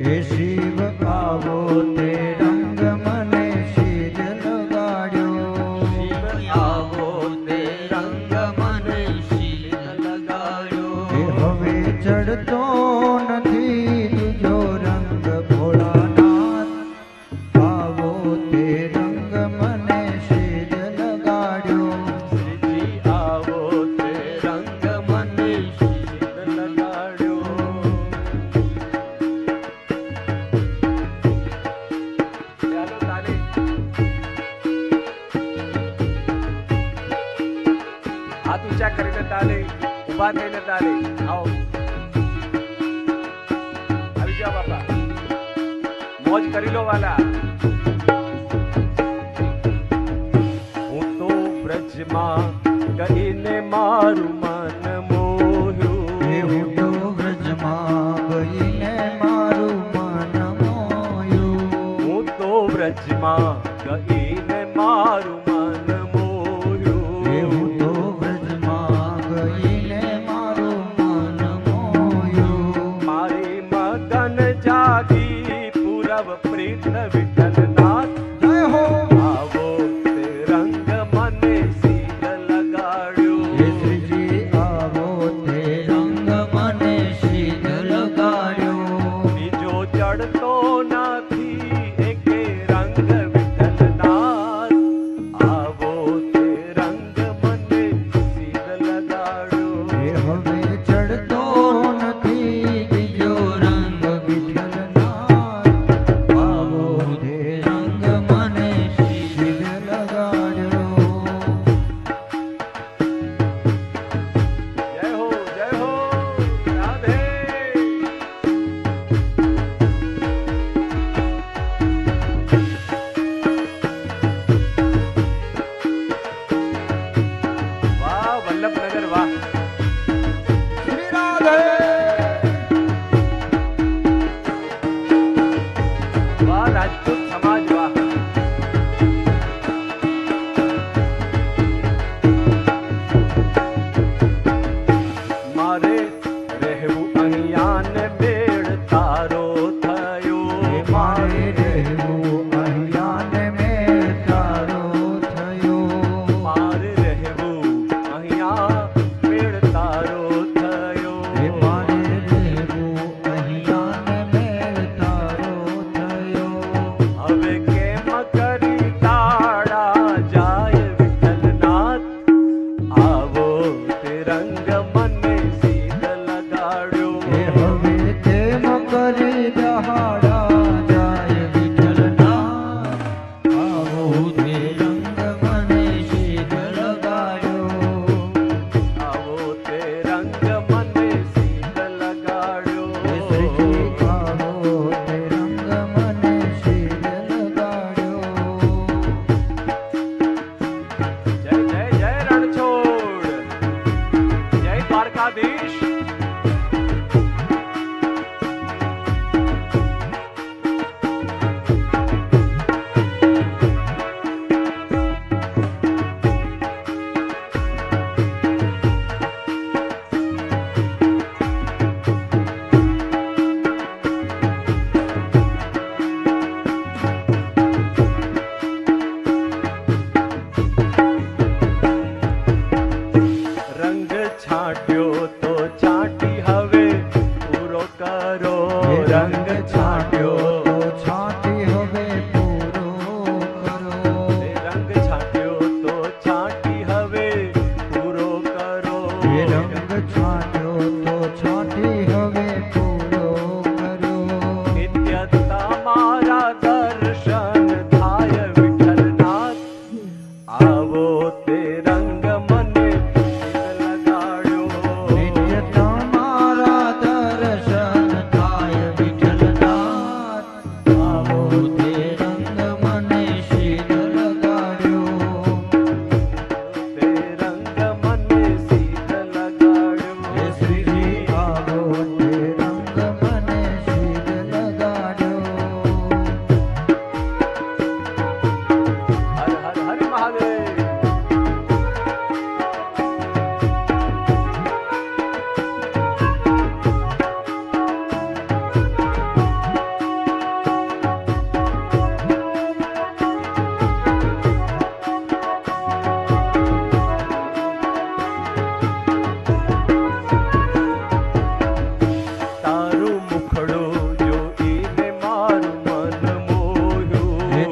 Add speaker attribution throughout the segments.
Speaker 1: Esse
Speaker 2: મોજ કરી લો વાલા હું તો બ્રજમાં ગઈને મારું મન મોહ્યું હું તો
Speaker 1: મારું મન મોહ્યું
Speaker 2: તો બ્રજમાં ગઈને મારું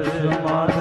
Speaker 2: Shri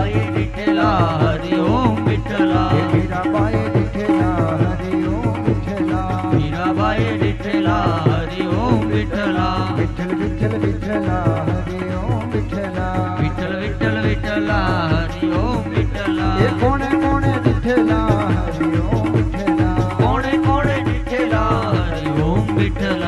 Speaker 3: ਬਾਈ ਵਿਠਲਾ ਹਰੀ ਓਮ ਵਿਠਲਾ
Speaker 1: ਹੀਰਾ ਬਾਈ ਵਿਠਲਾ ਹਰੀ ਓਮ ਵਿਠਲਾ ਹੀਰਾ
Speaker 3: ਬਾਈ ਵਿਠਲਾ ਹਰੀ ਓਮ
Speaker 2: ਵਿਠਲਾ
Speaker 1: ਵਿਠਲ ਵਿਠਲ ਵਿਠਲਾ ਹਰੀ ਓਮ ਵਿਠਲਾ ਵਿਠਲ
Speaker 3: ਵਿਠਲ ਵਿਠਲਾ ਹਰੀ ਓਮ ਵਿਠਲਾ
Speaker 1: ਇਹ ਕੋਣੇ ਕੋਣੇ ਵਿਠਲਾ ਹਰੀ ਓਮ ਵਿਠਲਾ ਕੋਣੇ
Speaker 3: ਕੋਣੇ ਵਿਠਲਾ ਹਰੀ ਓਮ ਵਿਠਲਾ